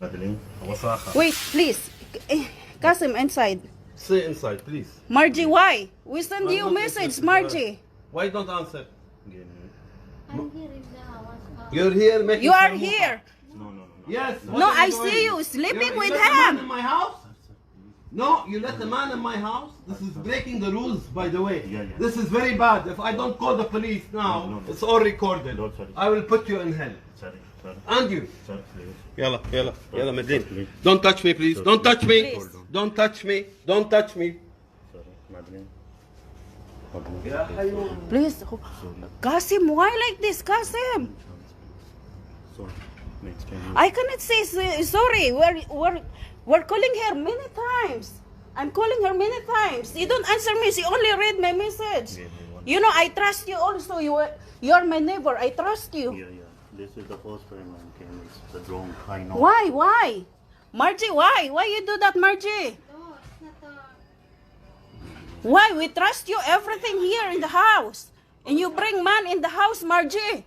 Wait, please. Eh, Kasim, inside. Stay inside, please. Margie, why? We send I'm you a message. Margie. Why don't answer? I'm here. You're here making You are here. No, no, no. Yes. No, I see you sleeping with let man in my house? No, you let the man in my house. This is breaking the rules, by the way. Yeah, yeah. This is very bad. If I don't call the police now, No, no, no. it's all recorded. No, sorry. I will put you in hell. Sorry. And you. sorry, please. Yalla, yalla, yalla, Medine. Don't touch me, please. Don't touch me. Please. Don't touch me. Don't touch me. Sorry, Madeline. Madeline, Yeah, please. Hayoun. Kasim, why like this, Kasim? Sorry. Next. I cannot say sorry. We're, we're, we're calling her many times. I'm calling her many times. You don't answer me. She only read my message. Give me one. You know, I trust you also. You are, you are my neighbor. I trust you. Yeah, yeah. This is the first time I'm came. It's the wrong. I know. Why? Why? Margie, why? Why you do that, Margie? no, it's not a... Why? We trust you everything here in the house. And you bring man in the house, Margie.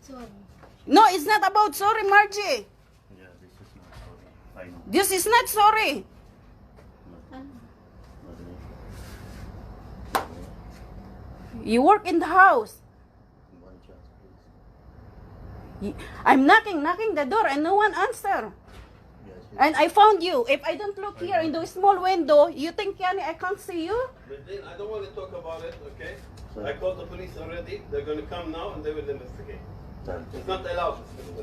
Sorry. No, it's not about sorry, Margie. Yeah, this is not sorry. I know. This is not sorry. Uh-huh. You work in the house. One chance, please. Y- I'm knocking, knocking the door and no one answer. Yes. yes. And I found you. If I don't look here in the small window, you think, Yanni, I can't see you? Medine, I don't want to talk about it, okay? Sorry. I called the police already. They're going to come now and they will investigate. Tell It's not allowed.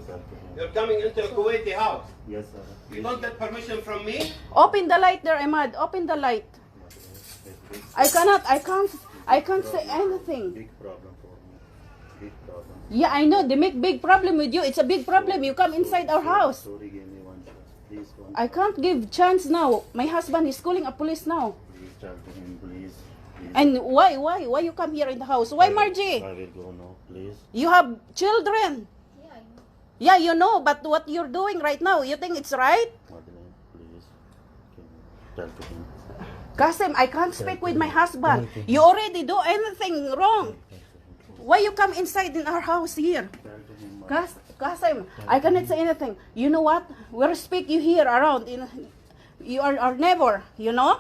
Tell. You're coming into a Kuwaiti house. Yes, sir. You don't get permission from me? Open the light there, Ahmad. Open the light. Madeline, it's big, I cannot, I can't, I can't say anything. big problem for me. Big problem. Yeah, I know. They make big problem with you. It's a big problem. You come inside our house. Sorry, give me one chance. Please, one. I can't give chance now. My husband is calling a police now. Please tell to him, please. please. And why, why, why you come here in the house? Why, Margie? I will go now, please. You have children. Yeah, I know. Yeah, you know, but what you're doing right now, you think it's right? Madeline, please. Can you tell to him? Kasim, I can't speak with my husband. You already do anything wrong. Why you come inside in our house here? Kas Kasim, I cannot say anything. You know what? We respect you here around. In, you are our neighbor, you know?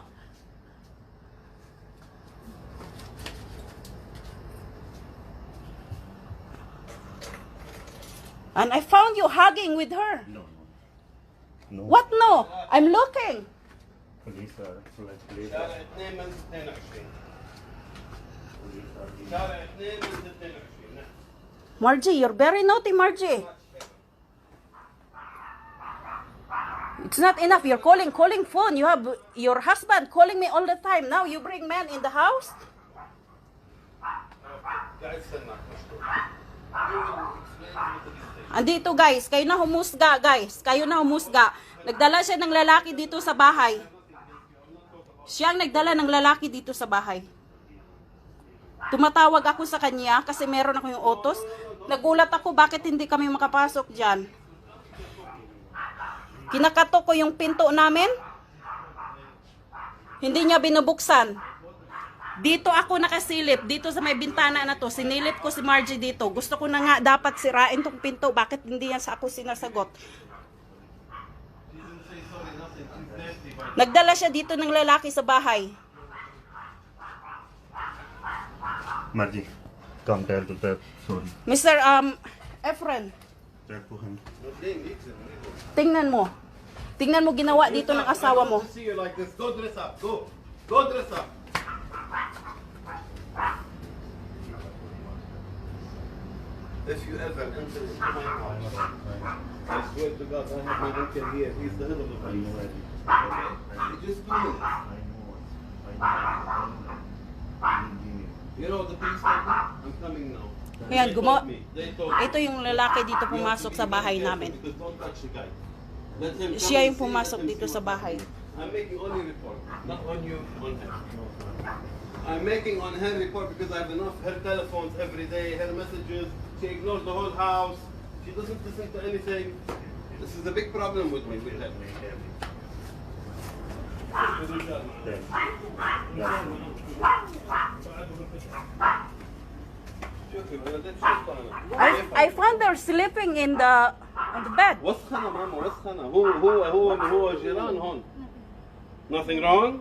And I found you hugging with her. No, no. No. What no? I'm looking. Please, sir. Please, Margie, you're very naughty, Margie. It's not enough. You're calling, calling phone. You have your husband calling me all the time. Now you bring man in the house? Andito guys, kayo na humusga guys. Kayo na humusga. Nagdala siya ng lalaki dito sa bahay. Siyang nagdala ng lalaki dito sa bahay. Tumatawag ako sa kanya kasi meron ako yung otos. Nagulat ako bakit hindi kami makapasok dyan. Kinakatok ko yung pinto namin. Hindi niya binubuksan. Dito ako nakasilip, dito sa may bintana na to, sinilip ko si Margie dito. Gusto ko na nga dapat sirain tong pinto, bakit hindi yan sa ako sinasagot? Nagdala siya dito ng lalaki sa bahay. Margie, come tell to the sorry. Mr. Um, Efren, Tell to him. tingnan mo. Tingnan mo ginawa dito ng asawa mo. Like this. Go dress up. Go. Go dress up. If you ever enter into my house, I swear to God, I have my uncle here. He's the head of the it. Okay? You just do it. I know it. I know it. You know the police people? I'm coming now. Ayan, gumawa. Ito yung lalaki dito pumasok sa bahay namin. Siya yung pumasok dito sa bahay. I'm making only report, not on you, on him. I'm making on her report because I have enough her telephones every day, her messages. She ignores the whole house. She doesn't listen to anything. This is a big problem with me. With her. I, I found her sleeping in the on the bed. وسخنا ماما وسخنا هو هو هو هو جيران هون nothing wrong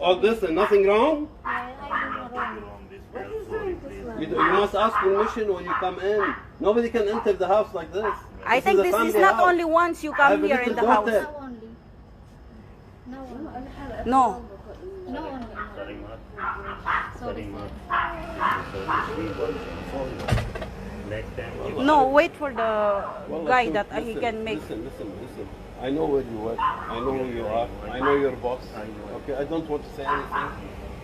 all this and nothing wrong I, I do not wrong. Wrong this. We are sorry, please. you, you must ask permission when you come in nobody can enter the house like this I think a this is family not house. only once you I have come a here in the little house. daughter. Now only. Now only. No. No only. Sorry, Mark. Sorry, Sorry, sir. Mark. Sorry, we want to inform you. Next time, you No, wait for the Well, guy listen, that uh, he can make. Listen, listen, listen. I know where you work. I know who you are. I know your boss. I know. Okay, I don't want to say anything.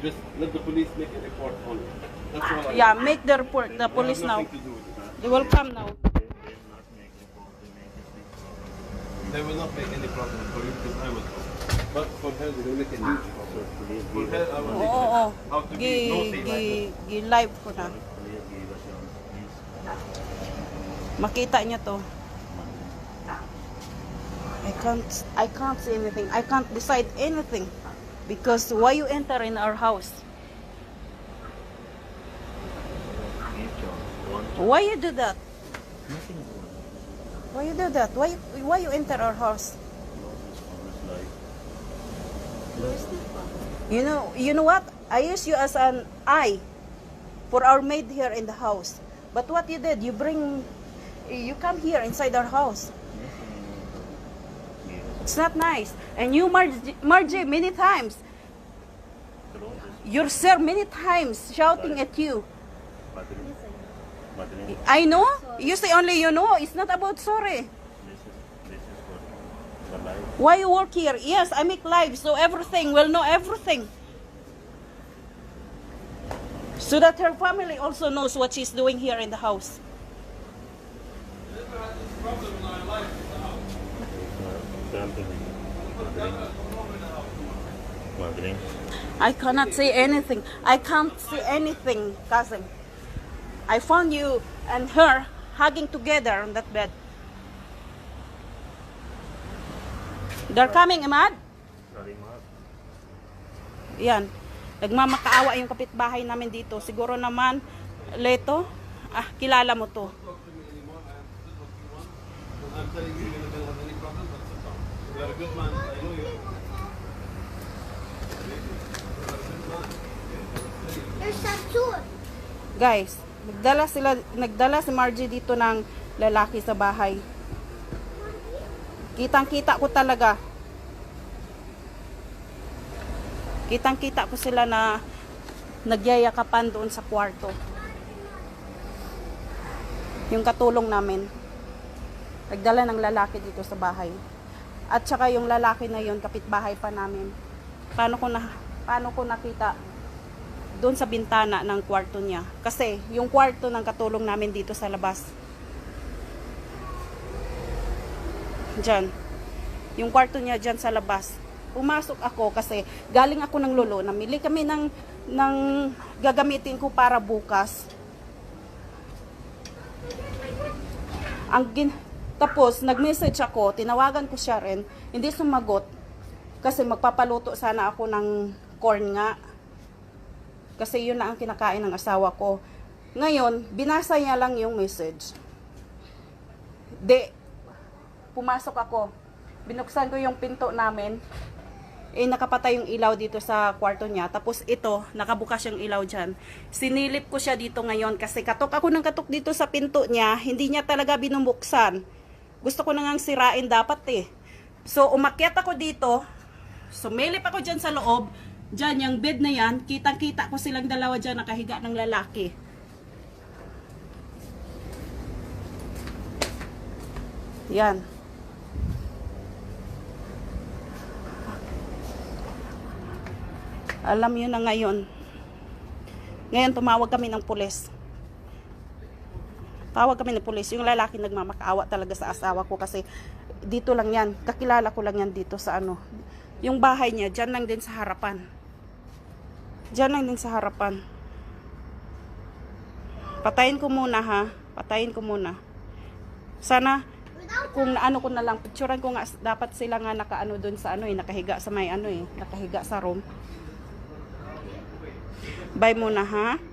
Just let the police make a report on it. That's all I Yeah, want. make the report, the I have police now. to do with it. They will come now. They will not make report. They make a big problem. They will not make any problem for you because I will come. But for her, they will make a huge problem. For Oo, oo. Gi, gi, gi live ko na. please give us your please. Makita niya to. I can't, I can't say anything. I can't decide anything. Because why you enter in our house? Give your one Why you do that? Why you do that? Why, why you enter our house? You know, you know what? I use you as an eye for our maid here in the house. But what you did, you bring, you come here inside our house. It's not nice. And you, Margie, Margie many times, your sir many times shouting at you. I know. You say only you know. It's not about sorry. Why you work here? Yes, I make live, so everything will know everything. So that her family also knows what she's doing here in the house. Something. Madrid. Madrid. I cannot say anything. I can't say anything, cousin. I found you and her hugging together on that bed. They're coming, Imad. Yan. Nagmamakaawa yung kapitbahay namin dito. Siguro naman, Leto, ah, kilala mo to. Guys, nagdala sila, nagdala si Margie dito ng lalaki sa bahay. Kitang-kita ko talaga. Kitang-kita ko sila na nagyayakapan doon sa kwarto. Yung katulong namin. Nagdala ng lalaki dito sa bahay. At saka yung lalaki na yun, kapitbahay pa namin. Paano ko na paano ko nakita doon sa bintana ng kwarto niya. Kasi yung kwarto ng katulong namin dito sa labas. Diyan. Yung kwarto niya diyan sa labas. Pumasok ako kasi galing ako ng lolo. Namili kami ng, ng gagamitin ko para bukas. Ang gin tapos nag-message ako, tinawagan ko siya rin, hindi sumagot kasi magpapaluto sana ako ng corn nga. Kasi yun lang ang kinakain ng asawa ko. Ngayon, binasa niya lang yung message. De, pumasok ako. Binuksan ko yung pinto namin. Eh, nakapatay yung ilaw dito sa kwarto niya. Tapos ito, nakabukas yung ilaw dyan. Sinilip ko siya dito ngayon kasi katok ako ng katok dito sa pinto niya. Hindi niya talaga binubuksan. Gusto ko na ngang sirain dapat eh. So, umakyat ako dito. Sumilip ako dyan sa loob. Dyan, yung bed na yan, kitang-kita ko silang dalawa dyan nakahiga ng lalaki. Yan. Alam yun na ngayon. Ngayon, tumawag kami ng pulis. Tawag kami ng pulis. Yung lalaki nagmamakaawa talaga sa asawa ko kasi dito lang yan. Kakilala ko lang yan dito sa ano. Yung bahay niya, dyan lang din sa harapan. Dyan lang din sa harapan. Patayin ko muna ha. Patayin ko muna. Sana kung ano ko na lang picturean ko nga dapat sila nga nakaano doon sa ano eh nakahiga sa may ano eh nakahiga sa room. Bye muna ha.